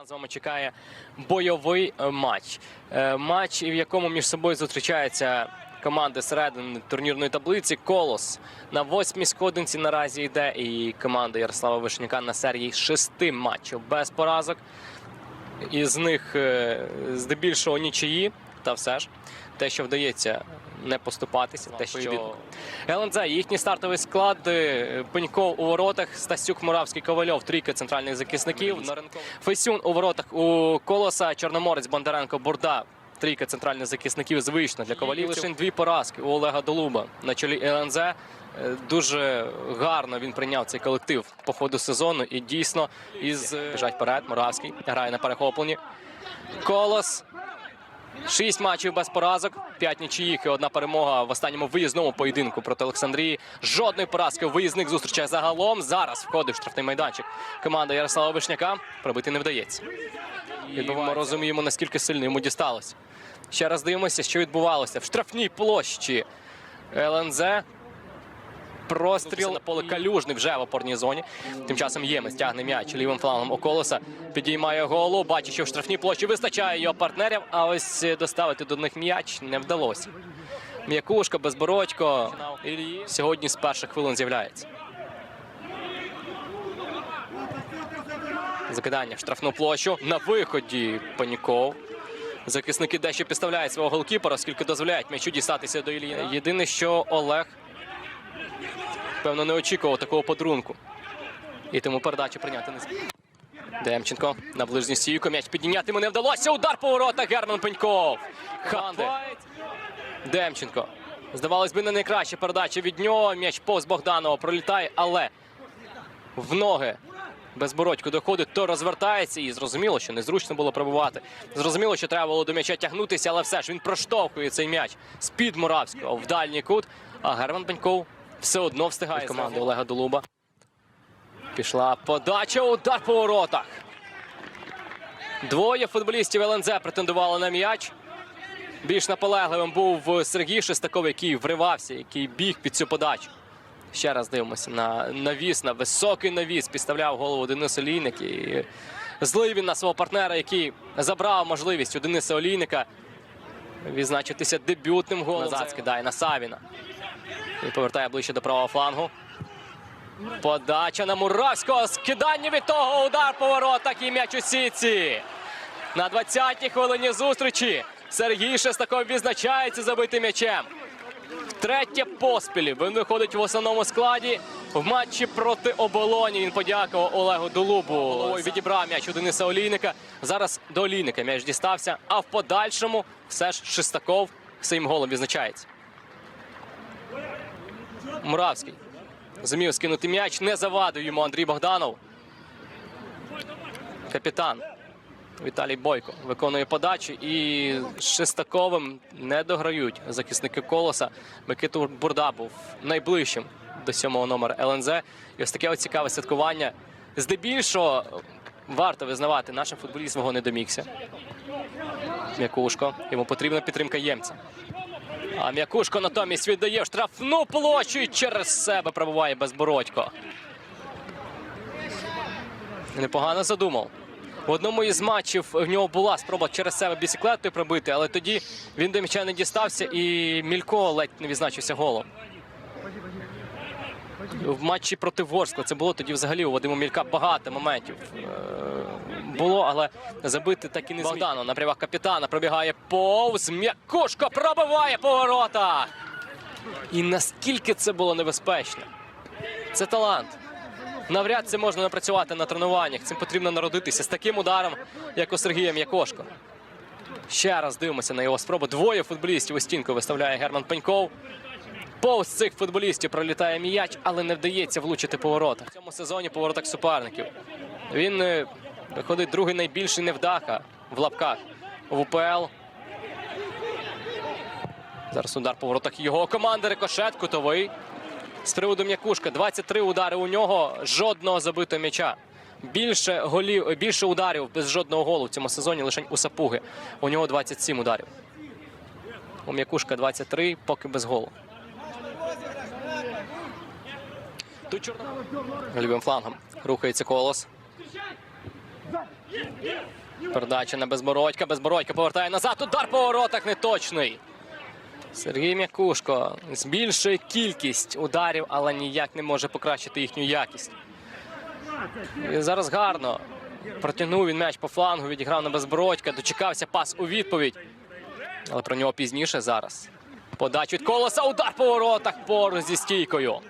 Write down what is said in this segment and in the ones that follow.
Нас з вами чекає бойовий е, матч. Е, Матч, в якому між собою зустрічаються команди середини турнірної таблиці. Колос на восьмій сходинці наразі йде. І команда Ярослава Вишняка на серії шести матчів без поразок. Із них е, здебільшого нічиї, та все ж те, що вдається не поступатися, те, що ЛНЗ, їхній стартовий склад е, Пеньков у воротах, Стасюк, Муравський, Ковальов, трійка центральних захисників. Фейсюн у воротах у Колоса, Чорноморець, Бондаренко, Бурда. Трійка центральних захисників звична для ковалів. Лише дві поразки у Олега Долуба на чолі ЛНЗ. Е, Дуже гарно він прийняв цей колектив по ходу сезону і дійсно із е, біжать вперед. Муравський грає на перехопленні. Колос Шість матчів без поразок, п'ять нічиїх і одна перемога в останньому виїзному поєдинку проти Олександрії. Жодної поразки у виїзних зустрічах загалом. Зараз входить в штрафний майданчик. Команда Ярослава Вишняка пробити не вдається. Ми розуміємо, наскільки сильно йому дісталося. Ще раз дивимося, що відбувалося в штрафній площі ЛНЗ. Простріл на поле калюжний вже в опорній зоні. Тим часом Ємець тягне м'яч лівим флангом Околоса. Підіймає голову. Бачить, що в штрафній площі вистачає його партнерів. А ось доставити до них м'яч не вдалося. М'якушка, безбородько. Сьогодні з перших хвилин з'являється. Закидання в штрафну площу. На виході Паніков. Захисники дещо підставляють свого голкіпера, оскільки дозволяють м'ячу дістатися до Іллі. Єдине, що Олег певно не очікував такого подарунку. І тому передачу прийняти не зміг. Демченко на ближній стійку. М'яч підняти йому не вдалося. Удар по воротах Герман Пеньков. Ханди. Демченко. Здавалось би, не найкраща передача від нього. М'яч повз Богданова пролітає, але в ноги Безбородько доходить, то розвертається і зрозуміло, що незручно було пробувати. Зрозуміло, що треба було до м'яча тягнутися, але все ж він проштовхує цей м'яч з-під Муравського в дальній кут. А Герман Пеньков все одно встигає з команди Олега Долуба. Пішла подача, удар по воротах. Двоє футболістів ЛНЗ претендували на м'яч. Більш наполегливим був Сергій Шестаков, який вривався, який біг під цю подачу. Ще раз дивимося на навіс, на високий навіс. Підставляв голову Денис Олійник. І злий він на свого партнера, який забрав можливість у Дениса Олійника відзначитися дебютним голом. Назад скидає на Савіна. І повертає ближче до правого флангу. Подача на Муравського. Скидання від того. Удар по воротах і м'яч у сітці. На 20-й хвилині зустрічі Сергій Шестаков відзначається забитим м'ячем. Третє поспіль. Він виходить в основному складі. В матчі проти оболоні він подякував Олегу Долубу. Відібрав м'яч у Дениса Олійника. Зараз до Олійника м'яч дістався. А в подальшому все ж Шестаков своїм голом відзначається. Муравський. Зумів скинути м'яч. Не завадив йому Андрій Богданов. Капітан Віталій Бойко виконує подачу і Шестаковим не дограють захисники колоса. Микиту Бурда був найближчим до сьомого номера ЛНЗ. І ось таке от цікаве святкування. Здебільшого варто визнавати, нашим футболістам його не домігся. М'якушко. Йому потрібна підтримка ємця. А М'якушко натомість віддає штрафну площу і через себе пробуває безбородько. Непогано задумав. В одному із матчів в нього була спроба через себе бісіклетою пробити, але тоді він до м'яча не дістався і Мілько ледь не відзначився голом. В матчі проти Ворскла це було тоді взагалі у Вадима Мілька багато моментів е, було, але забити так і не зміг. Богдану на правах капітана пробігає повз. М'якушко пробиває по воротах. І наскільки це було небезпечно. Це талант. Навряд це можна напрацювати на тренуваннях. Цим потрібно народитися з таким ударом, як у Сергія М'якошко. Ще раз дивимося на його спробу. Двоє футболістів у стінку виставляє Герман Пеньков. Повз цих футболістів пролітає м'яч, але не вдається влучити по воротах. В цьому сезоні по воротах суперників. Він виходить другий найбільший невдаха в лапках в УПЛ. Зараз удар по воротах його команди. Рикошет, кутовий. З приводу м'якушка 23 удари у нього, жодного забитого м'яча. Більше голів, більше ударів без жодного голу в цьому сезоні лише у Сапуги. У нього 27 ударів. У м'якушка 23, поки без голу. Тут чорно. Лівим флангом рухається колос. Передача на Безбородька. Безбородька повертає назад. Удар по воротах неточний. Сергій М'якушко збільшує кількість ударів, але ніяк не може покращити їхню якість. І зараз гарно. Протягнув він м'яч по флангу, відіграв на Безбородька, дочекався пас у відповідь. Але про нього пізніше зараз. Подача від колоса, удар по воротах поруч зі стійкою.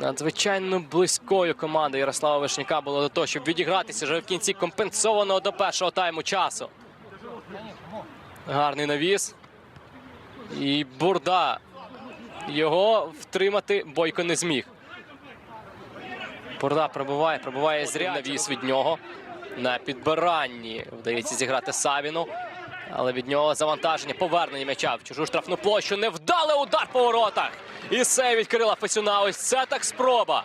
Надзвичайно близькою команда Ярослава Вишняка було до того, щоб відігратися вже в кінці компенсованого до першого тайму часу. Гарний навіс. І Бурда. Його втримати Бойко не зміг. Бурда пробиває, пробиває зря. Навіс від нього. На підбиранні вдається зіграти Савіну. Але від нього завантаження, повернення м'яча в чужу штрафну площу. Невдалий удар по воротах. І це від Кирила Фесюна. Ось це так спроба.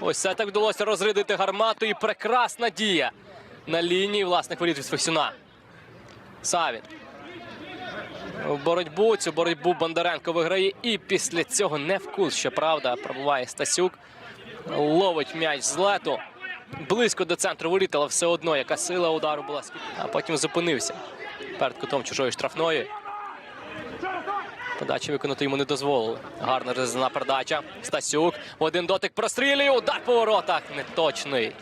Ось це так вдалося розрядити гармату. І прекрасна дія на лінії власних воріт від Фесюна. Савін. В боротьбу цю боротьбу Бондаренко виграє. І після цього не вкус, щоправда, пробуває Стасюк. Ловить м'яч з лету. Близько до центру воріт, але все одно, яка сила удару була. А потім зупинився перед кутом чужої штрафної. Подачі виконати йому не дозволили. Гарна резина передача. Стасюк. Один дотик прострілює. Удар по воротах. Неточний.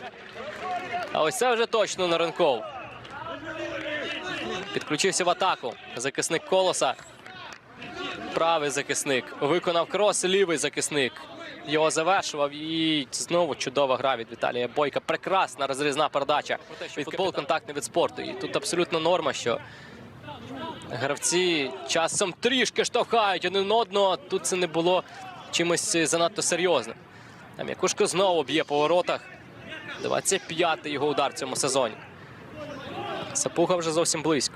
А ось це вже точно Наранков. Підключився в атаку. Захисник колоса. Правий захисник. Виконав крос, лівий захисник. Його завершував. І знову чудова гра від Віталія Бойка. Прекрасна розрізна передача. Футбол контактний від спорту. І тут абсолютно норма, що гравці часом трішки штовхають один одного. Тут це не було чимось занадто серйозним. А М'якушко знову б'є по воротах. 25-й його удар в цьому сезоні. Сапуха вже зовсім близько.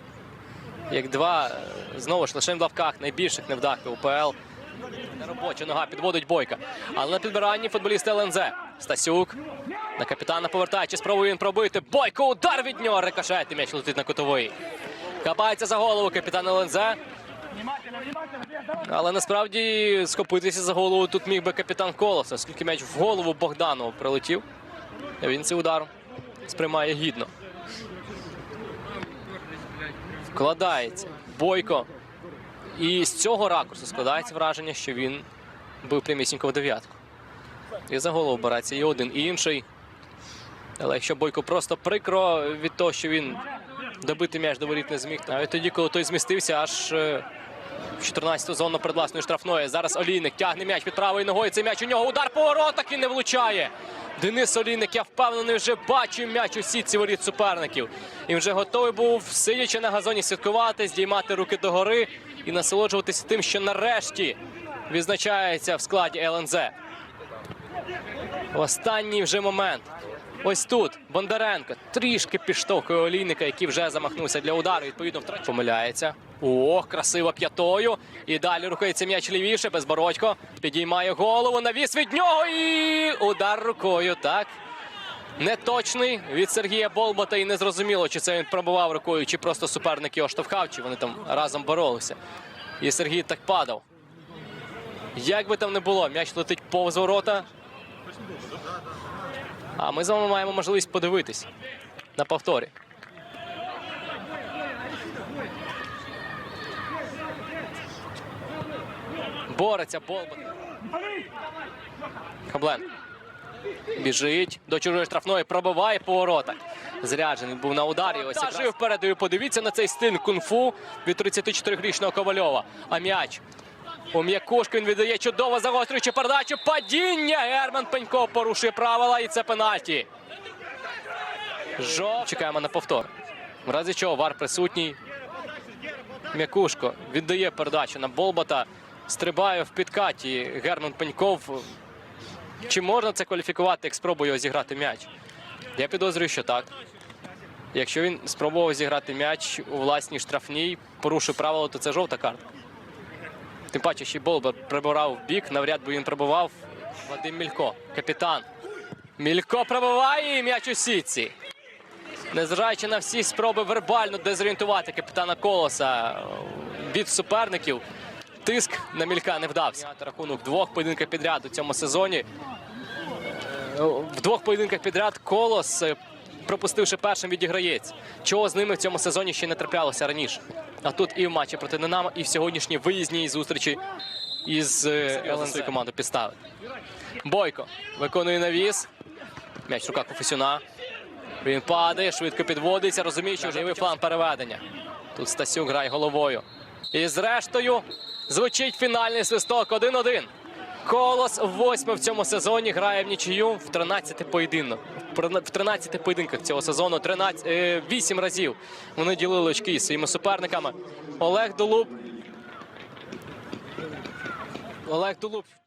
Як два, знову ж лише в лавках найбільших невдах УПЛ. Робоча нога підводить бойка. Але на підбиранні футболіст ЛНЗ. Стасюк. На капітана повертає. Чи спробує він пробити? Бойко удар від нього. Рикошет. І м'яч летить на кутовий. Хапається за голову капітан ЛНЗ. Але насправді схопитися за голову тут міг би капітан Колоса, оскільки м'яч в голову Богданову прилетів. Він цей удар сприймає гідно. Вкладається. Бойко. І з цього ракурсу складається враження, що він був прямісінько в дев'ятку. І за голову бирається і один, і інший. Але якщо Бойко просто прикро від того, що він добити м'яч до воріт не зміг. Навіть тоді, коли той змістився, аж е, в 14-ту зону перед власною штрафною. Зараз Олійник тягне м'яч під правою ногою. Цей м'яч у нього удар по воротах і не влучає. Денис Олійник, я впевнений, вже бачив м'яч у сітці воріт суперників. І вже готовий був, сидячи на газоні, святкувати, здіймати руки догори і насолоджуватися тим, що нарешті відзначається в складі ЛНЗ. Останній вже момент. Ось тут Бондаренко трішки підштовхує олійника, який вже замахнувся для удару. Відповідно, втратив. Помиляється. Ох, красиво п'ятою. І далі рухається м'яч лівіше. Безбородько підіймає голову. Навіс від нього і удар рукою. Так. Неточний від Сергія Болбота. І незрозуміло, чи це він пробував рукою, чи просто суперник його штовхав, чи вони там разом боролися. І Сергій так падав. Як би там не було, м'яч летить повз ворота. А ми з вами маємо можливість подивитись на повторі. Бореться Болбот. Хаблен. Біжить до чужої штрафної, пробиває по воротах. Зряджений був на ударі. Ось якраз. жив передаю. Подивіться на цей стиль кунг-фу від 34-річного Ковальова. А м'яч у м'якушку він віддає чудово загострюючи передачу. Падіння. Герман Пенько порушує правила і це пенальті. Жов. Чекаємо на повтор. В разі чого вар присутній. М'якушко віддає передачу на Болбота. Стрибає в підкаті Герман Пеньков. Чи можна це кваліфікувати, як спробує його зіграти м'яч? Я підозрюю, що так. Якщо він спробував зіграти м'яч у власній штрафній, порушив правила, то це жовта картка. Тим паче, ще Болбер прибирав в бік, навряд би він пробивав. Вадим Мілько, капітан. Мілько пробиває і м'яч у сітці. Незважаючи на всі спроби вербально дезорієнтувати капітана Колоса від суперників, тиск на Мілька не вдався. Рахунок двох поєдинків підряд у цьому сезоні. Е, В двох поєдинках підряд Колос е, пропустивши першим відіграєць. Чого з ними в цьому сезоні ще не траплялося раніше. А тут і в матчі проти Динамо, і в сьогоднішній виїзній зустрічі із е, ЛНЗ команду підставить. Бойко виконує навіс. М'яч в руках у Він падає, швидко підводиться, розуміє, що лівий фланг переведення. Тут Стасюк грає головою. І зрештою звучить фінальний свисток 1-1. Колос восьме в цьому сезоні грає в нічию в 13 поєдинок. В 13 поєдинках цього сезону 13, е, 8 разів вони ділили очки із своїми суперниками. Олег Долуб. Олег Дулуб